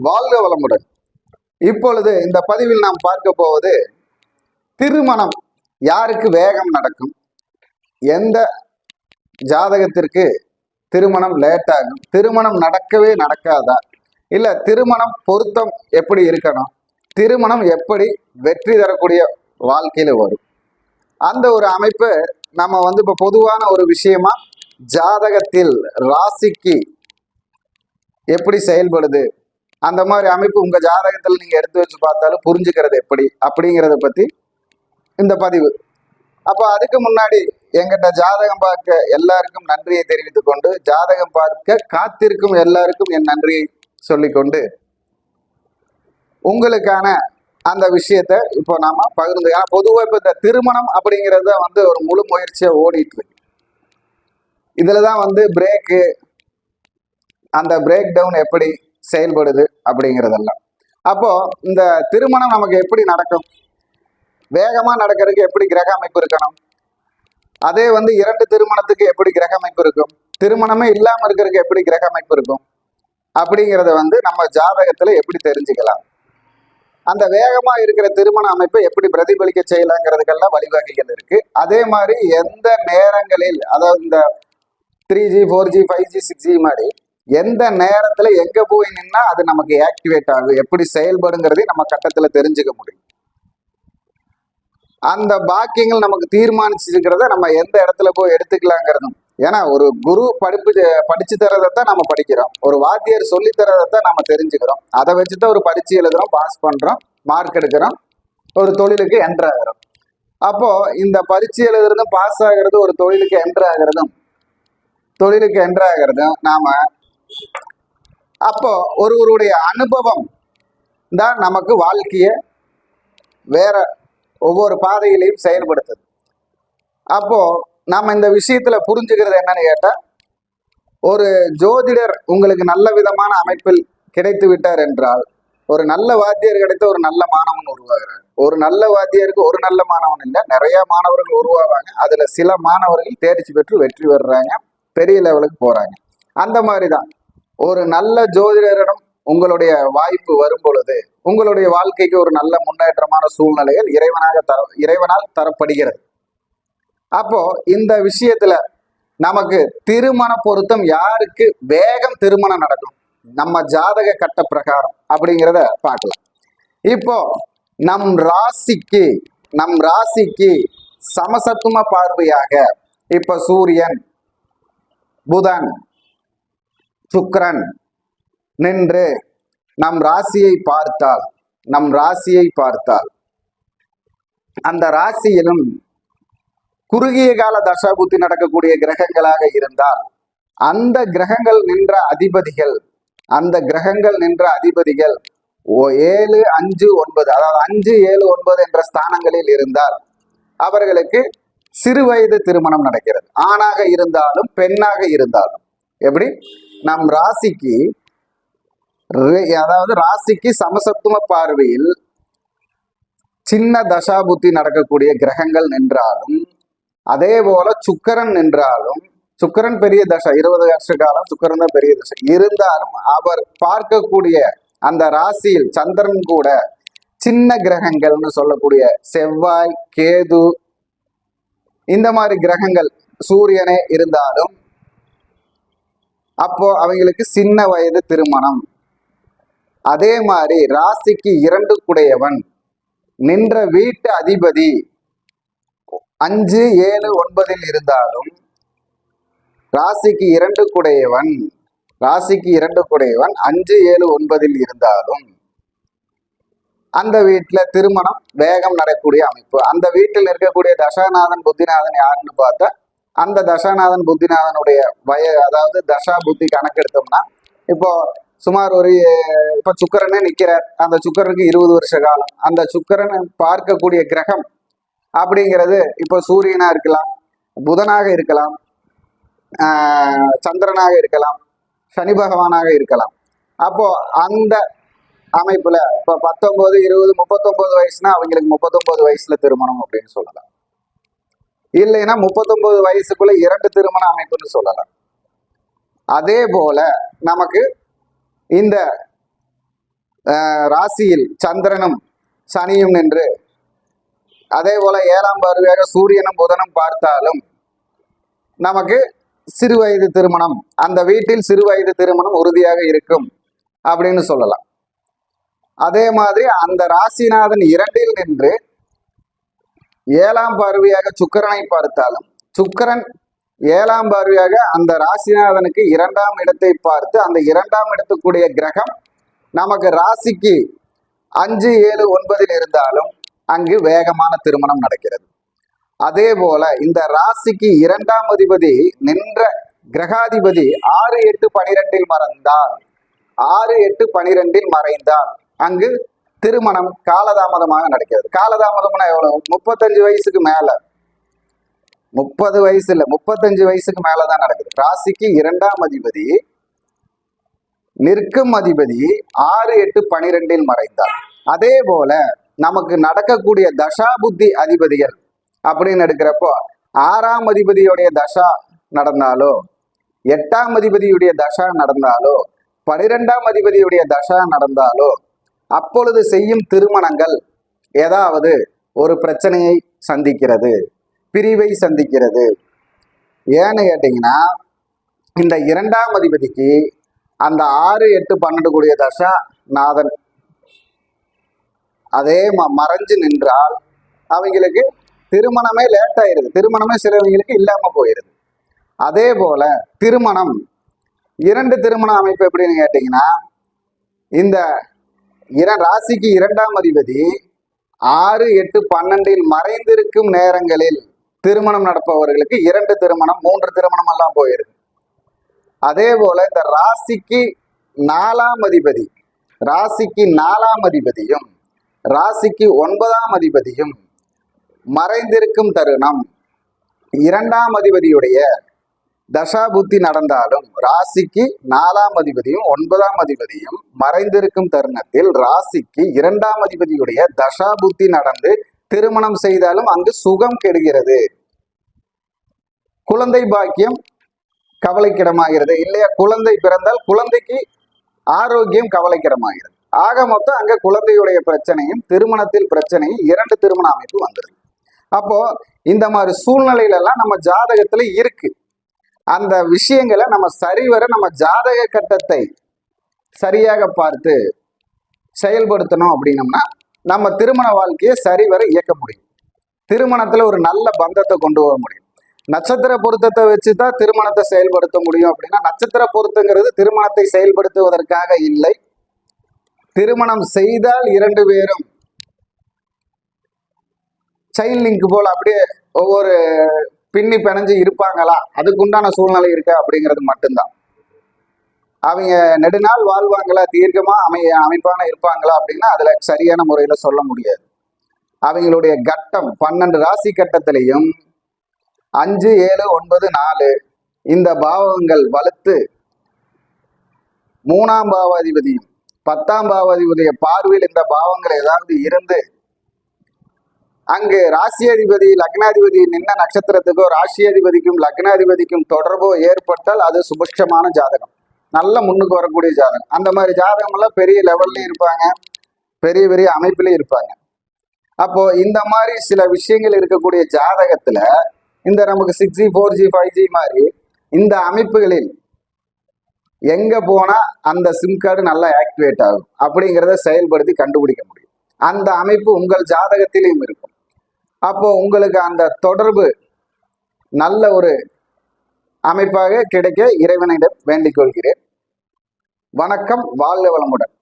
வாழ்க வளமுடன். இப்பொழுது இந்த பதிவில் நாம் பார்க்க போவது திருமணம் யாருக்கு வேகம் நடக்கும்? எந்த ஜாதகத்திற்கு திருமணம் லேட்டாகும் திருமணம் நடக்கவே நடக்காதா? இல்ல திருமணம் பொருத்தம் எப்படி இருக்கணும்? திருமணம் எப்படி வெற்றி தரக்கூடிய வாழ்க்கையில வரும்? அந்த ஒரு அமைப்பு நம்ம வந்து இப்போ பொதுவான ஒரு விஷயமா ஜாதகத்தில் ராசிக்கு எப்படி செயல்படுது? அந்த மாதிரி அமைப்பு உங்க ஜாதகத்தில் நீங்க எடுத்து வச்சு பார்த்தாலும் புரிஞ்சுக்கிறது எப்படி? அப்படிங்கிறத பத்தி இந்த பதிவு. அப்போ அதுக்கு முன்னாடி எங்கிட்ட ஜாதகம் பார்க்க எல்லாருக்கும் நன்றியை தெரிவித்துக் கொண்டு ஜாதகம் பார்க்க காத்திருக்கும் எல்லாருக்கும் என் நன்றியை சொல்லிக்கொண்டு உங்களுக்கான அந்த விஷயத்த இப்போ நாம பகிர்ந்து ஏன்னா பொதுவாக இப்போ இந்த திருமணம் அப்படிங்கிறத வந்து ஒரு முழு முயற்சியாக ஓடிட்டு இருக்கு. இதுல தான் வந்து பிரேக்கு அந்த பிரேக் டவுன் எப்படி செயல்படுது அப்படிங்கிறதெல்லாம். அப்போ இந்த திருமணம் நமக்கு எப்படி நடக்கும்? வேகமாக நடக்கிறதுக்கு எப்படி கிரக அமைப்பு இருக்கணும்? அதே வந்து இரண்டு திருமணத்துக்கு எப்படி கிரக அமைப்பு இருக்கும்? திருமணமே இல்லாமல் இருக்கிறதுக்கு எப்படி கிரக அமைப்பு இருக்கும்? அப்படிங்கிறத வந்து நம்ம ஜாதகத்தில் எப்படி தெரிஞ்சுக்கலாம்? அந்த வேகமா இருக்கிற திருமண அமைப்பை எப்படி பிரதிபலிக்க செய்யலாங்கிறதுக்கெல்லாம் வழிவகைகள் இருக்கு. அதே மாதிரி எந்த நேரங்களில் அதாவது இந்த three G four G five G six G மாதிரி எந்த நேரத்துல எங்க போய் நின்னா அது நமக்கு ஆக்டிவேட் ஆகும் எப்படி செயல்படுங்கிறதையும் நம்ம கட்டத்துல தெரிஞ்சுக்க முடியும். அந்த பாக்கியங்கள் நமக்கு தீர்மானிச்சிருக்கிறத நம்ம எந்த இடத்துல போய் எடுத்துக்கலாங்கிறதும். ஏன்னா ஒரு குரு படிப்பு படிச்சு தரதைத்தான் நம்ம படிக்கிறோம். ஒரு வாத்தியார் சொல்லி தரதைத்தான் நம்ம தெரிஞ்சுக்கிறோம். அதை வச்சுதான் ஒரு பரீட்சை எழுதுறோம் பாஸ் பண்றோம் மார்க் எடுக்கிறோம் ஒரு தொழிலுக்கு என்ட்ரு ஆகிறோம். அப்போ இந்த பரிச்சு எழுதுறதும் பாஸ் ஆகிறது ஒரு தொழிலுக்கு என்ட்ரு ஆகிறதும் தொழிலுக்கு என்ட்ரு ஆகிறதும் நாம அப்போ ஒருவருடைய அனுபவம் தான் நமக்கு வாழ்க்கைய வேற ஒவ்வொரு பாதையிலையும் செயல்படுத்துது. அப்போ நாம் இந்த விஷயத்துல புரிஞ்சுக்கிறது என்னன்னு கேட்டா ஒரு ஜோதிடர் உங்களுக்கு நல்ல விதமான அமைப்பில் கிடைத்து விட்டார் என்றால் ஒரு நல்ல வாத்தியார் கிடைத்த ஒரு நல்ல மாணவன் உருவாகிறார். ஒரு நல்ல வாத்தியருக்கு ஒரு நல்ல மாணவன் இல்லை நிறைய மாணவர்கள் உருவாவாங்க. அதுல சில மாணவர்கள் தேர்ச்சி பெற்று வெற்றி பெறுறாங்க பெரிய லெவலுக்கு போறாங்க. அந்த மாதிரி தான் ஒரு நல்ல ஜோதிடரிடம் உங்களுடைய வாய்ப்பு வரும் பொழுது உங்களுடைய வாழ்க்கைக்கு ஒரு நல்ல முன்னேற்றமான சூழ்நிலைகள் இறைவனாக தர இறைவனால் தரப்படுகிறது. அப்போ இந்த விஷயத்துல நமக்கு திருமண பொருத்தம் யாருக்கு வேகம் திருமணம் நடக்கும்? நம்ம ஜாதக கட்ட பிரகாரம் அப்படிங்கிறத பார்க்கலாம். இப்போ நம் ராசிக்கு நம் ராசிக்கு சமசத்துவ பார்வையாக இப்ப சூரியன் புதன் சுக்ரன் நின்று நம் ராசியை பார்த்தால் நம் ராசியை பார்த்தால். அந்த ராசியிலும் குறுகிய கால தசாபுத்தி நடக்கக்கூடிய கிரகங்களாக இருந்தால் அந்த கிரகங்கள் நின்ற அதிபதிகள் அந்த கிரகங்கள் நின்ற அதிபதிகள் ஓ- ஏழு அஞ்சு ஒன்பது அதாவது அஞ்சு ஏழு ஒன்பது என்ற ஸ்தானங்களில் இருந்தால் அவர்களுக்கு சிறு வயது திருமணம் நடக்கிறது. ஆணாக இருந்தாலும் பெண்ணாக இருந்தாலும். எப்படி? நம் ராசிக்கு ரே- அதாவது ராசிக்கு சமசத்துவ பார்வையில் சின்ன தசாபுத்தி நடக்கக்கூடிய கிரகங்கள் நின்றாலும் அதே போல சுக்கரன் நின்றாலும் சுக்கரன் பெரிய தசை இருபது வருஷ காலம் சுக்கரன் தான் பெரிய தசை. இருந்தாலும் அவர் பார்க்கக்கூடிய அந்த ராசியில் சந்திரன் கூட சின்ன கிரகங்கள்னு சொல்லக்கூடிய செவ்வாய் கேது இந்த மாதிரி கிரகங்கள் சூரியனே இருந்தாலும் அப்போ அவங்களுக்கு சின்ன வயது திருமணம். அதே மாதிரி ராசிக்கு இரண்டு குடையவன். நின்ற வீட்டு அதிபதி அஞ்சு ஏழு ஒன்பதில் இருந்தாலும் ராசிக்கு இரண்டு குடையவன் ராசிக்கு இரண்டு குடையவன் அஞ்சு ஏழு ஒன்பதில் இருந்தாலும் அந்த வீட்டில் திருமணம் வேகம் நடக்கக்கூடிய அமைப்பு. அந்த வீட்டில் இருக்கக்கூடிய தசாநாதன் புத்திநாதன் யாருன்னு பார்த்தா அந்த தசாநாதன் புத்திநாதனுடைய வய அதாவது தசா புத்தி கணக்கெடுத்தோம்னா இப்போ சுமார் ஒரு இப்போ இப்ப சுக்கரனே நிக்கிறார். அந்த சுக்கரனுக்கு இருபது வருஷ காலம். அந்த சுக்கரனை பார்க்கக்கூடிய கிரகம் அப்படிங்கிறது இப்போ சூரியனா இருக்கலாம் புதனாக இருக்கலாம் ஆஹ் சந்திரனாக இருக்கலாம் சனி பகவானாக இருக்கலாம். அப்போ அந்த அமைப்புல இப்போ பத்தொன்பது இருபது முப்பத்தொன்பது வயசுனா அவங்களுக்கு முப்பத்தொன்பது வயசுல திருமணம் அப்படின்னு சொல்லலாம். இல்லைன்னா முப்பத்தொன்பது வயசுக்குள்ள இரண்டு திருமண அமைப்புன்னு சொல்லலாம். அதே போல நமக்கு இந்த ராசியில் சந்திரனும் சனியும் நின்று அதே போல ஏழாம் பார்வையாக சூரியனும் புதனும் பார்த்தாலும் நமக்கு சிறு வயது திருமணம் அந்த வீட்டில் சிறு வயது திருமணம் உறுதியாக இருக்கும் அப்படின்னு சொல்லலாம். அதே மாதிரி அந்த ராசிநாதன் இரண்டில் நின்று ஏழாம் பார்வையாக சுக்கிரனை பார்த்தாலும் சுக்கிரன் ஏழாம் பார்வையாக அந்த ராசிநாதனுக்கு இரண்டாம் இடத்தை பார்த்து அந்த இரண்டாம் இடத்துக்குரிய கிரகம் நமக்கு ராசிக்கு அஞ்சு ஏழு ஒன்பதில் இருந்தாலும் அங்கு வேகமான திருமணம் நடக்கிறது. அதே போல இந்த ராசிக்கு இரண்டாம் அதிபதி நின்ற கிரகாதிபதி ஆறு எட்டு பனிரெண்டில் மறைந்தால் ஆறு எட்டு பனிரெண்டில் மறைந்தால் அங்கு திருமணம் காலதாமதமாக நடக்கிறது. காலதாமதம்னா எவ்வளவு? முப்பத்தஞ்சு வயசுக்கு மேல. முப்பது வயசு இல்ல முப்பத்தஞ்சு வயசுக்கு மேலதான் நடக்குது. ராசிக்கு இரண்டாம் அதிபதி நிற்கும் அதிபதி ஆறு எட்டு பனிரெண்டில் மறைந்தார். அதே போல நமக்கு நடக்கக்கூடிய தசாபுத்தி அதிபதிகள் அப்படின்னு எடுக்கிறப்போ ஆறாம் அதிபதியுடைய தசா நடந்தாலோ எட்டாம் அதிபதியுடைய தசா நடந்தாலோ பனிரெண்டாம் அதிபதியுடைய தசா நடந்தாலோ அப்பொழுது செய்யும் திருமணங்கள் ஏதாவது ஒரு பிரச்சனையை சந்திக்கிறது பிரிவை சந்திக்கிறது. ஏன்னு கேட்டிங்கன்னா இந்த இரண்டாம் அதிபதிக்கு அந்த ஆறு எட்டு பன்னெண்டு கூடிய தசா நாதன். அதே ம மறைஞ்சு நின்றால் அவங்களுக்கு திருமணமே லேட் ஆயிடுது திருமணமே சிலவங்களுக்கு இல்லாமல் போயிடுது அதே போல திருமணம் இரண்டு திருமண அமைப்பு எப்படின்னு கேட்டிங்கன்னா இந்த இர ராசிக்கு இரண்டாம் அதிபதி ஆறு எட்டு பன்னெண்டில் மறைந்திருக்கும் நேரங்களில் திருமணம் நடப்பவர்களுக்கு இரண்டு திருமணம் மூன்று திருமணம் எல்லாம் போயிருது அதே போல இந்த ராசிக்கு நாலாம் அதிபதி ராசிக்கு நாலாம் அதிபதியும் ராசிக்கு ஒன்பதாம் அதிபதியும் மறைந்திருக்கும் தருணம் இரண்டாம் அதிபதியுடைய தசாபுத்தி நடந்தாலும் ராசிக்கு நாலாம் அதிபதியும் ஒன்பதாம் அதிபதியும் மறைந்திருக்கும் தருணத்தில் ராசிக்கு இரண்டாம் அதிபதியுடைய தசாபுத்தி நடந்து திருமணம் செய்தாலும் அங்கு சுகம் கெடுகிறது. குழந்தை பாக்கியம் கவலைக்கிடமாகிறது. இல்லையா? குழந்தை பிறந்தால் குழந்தைக்கு ஆரோக்கியம் கவலைக்கிடமாகிறது. ஆக மொத்தம் அங்க குழந்தையுடைய பிரச்சனையும் திருமணத்தில் பிரச்சனையும் இரண்டு திருமண அமைப்பு வந்துடுது அப்போ இந்த மாதிரி சூழ்நிலையில எல்லாம் நம்ம ஜாதகத்துல இருக்கு. அந்த விஷயங்களை நம்ம சரிவர நம்ம ஜாதக கட்டத்தை சரியாக பார்த்து செயல்படுத்தணும் அப்படின்னம்னா நம்ம திருமண வாழ்க்கையை சரிவர இயக்க முடியும். திருமணத்துல ஒரு நல்ல பந்தத்தை கொண்டு வர முடியும். நட்சத்திர பொருத்தத்தை வச்சு தான் திருமணத்தை செயல்படுத்த முடியும் அப்படின்னா நட்சத்திர பொருத்தங்கிறது திருமணத்தை செயல்படுத்துவதற்காக இல்லை. திருமணம் செய்தால் இரண்டு பேரும் சைல்ட் லிங்க் போல் அப்படியே ஒவ்வொரு பின்னி பிணைஞ்சு இருப்பாங்களா? அதுக்குண்டான சூழ்நிலை இருக்கா? அப்படிங்கிறது மட்டும்தான். அவங்க நெடுநாள் வாழ்வாங்களா? தீர்க்கமா அமை அமைப்பான இருப்பாங்களா? அப்படின்னா அதுல சரியான முறையில சொல்ல முடியாது. அவங்களுடைய கட்டம் பன்னெண்டு ராசி கட்டத்திலையும் அஞ்சு ஏழு ஒன்பது நாலு இந்த பாவங்கள் வலுத்து மூணாம் பாவாதிபதியும் பத்தாம் பாவாதிபதிய பார்வையில் இந்த பாவங்கள் ஏதாவது இருந்து அங்கு ராசியாதிபதி லக்னாதிபதி நின்ன நட்சத்திரத்துக்கோ ராசியாதிபதிக்கும் லக்னாதிபதிக்கும் தொடர்போ ஏற்பட்டால் அது சுபட்சமான ஜாதகம். நல்ல முன்னுக்கு வரக்கூடிய ஜாதகம். அந்த மாதிரி ஜாதகம் எல்லாம் பெரிய லெவல்லையும் இருப்பாங்க. பெரிய பெரிய அமைப்பிலையும் இருப்பாங்க. அப்போ இந்த மாதிரி சில விஷயங்கள் இருக்கக்கூடிய ஜாதகத்துல இந்த நமக்கு six G four G five G மாதிரி இந்த அமைப்புகளில் எங்க போனா அந்த சிம் கார்டு நல்லா ஆக்டிவேட் ஆகும். அப்படிங்கிறத செயல்படுத்தி கண்டுபிடிக்க முடியும். அந்த அமைப்பு உங்கள் ஜாதகத்திலையும் இருக்கும். அப்போ உங்களுக்கு அந்த தொடர்பு நல்ல ஒரு அமைப்பாக கிடைக்க இறைவனிடம் வேண்டிக் கொள்கிறேன். வணக்கம் வாழ்க வளமுடன்.